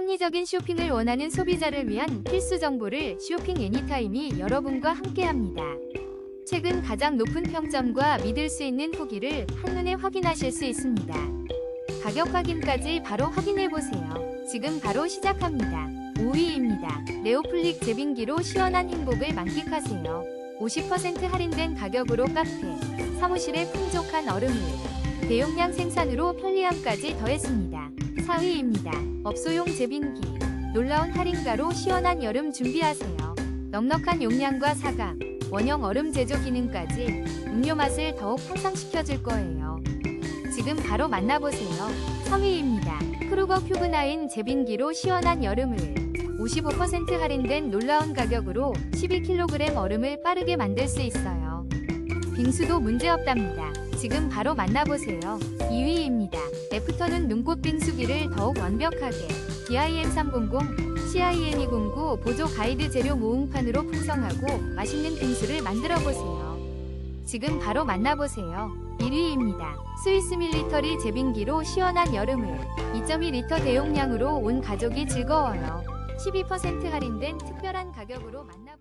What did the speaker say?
합리적인 쇼핑을 원하는 소비자를 위한 필수 정보를 쇼핑 애니타임이 여러분과 함께합니다. 최근 가장 높은 평점과 믿을 수 있는 후기를 한눈에 확인하실 수 있습니다. 가격 확인까지 바로 확인해 보세요. 지금 바로 시작합니다. 5위입니다. 네오플릭 제빙기로 시원한 행복을 만끽하세요. 50% 할인된 가격으로 카페, 사무실에 풍족한 얼음을 대용량 생산으로 편리함까지 더했습니다. 4위입니다. 업소용 제빙기. 놀라운 할인가로 시원한 여름 준비하세요. 넉넉한 용량과 사각, 원형 얼음 제조 기능까지 음료 맛을 더욱 향상시켜줄 거예요. 지금 바로 만나보세요. 3위입니다. 크루거 큐브9 제빙기로 시원한 여름을 55% 할인된 놀라운 가격으로 12kg 얼음을 빠르게 만들 수 있어요. 빙수도 문제없답니다. 지금 바로 만나보세요. 2위입니다. 애프터는 눈꽃 빙수기를 더욱 완벽하게 DIM300, CIM209 보조 가이드 재료 모음판으로 풍성하고 맛있는 빙수를 만들어 보세요. 지금 바로 만나보세요. 1위입니다. 스위스 밀리터리 제빙기로 시원한 여름을 2.2리터 대용량으로 온 가족이 즐거워요. 12% 할인된 특별한 가격으로 만나보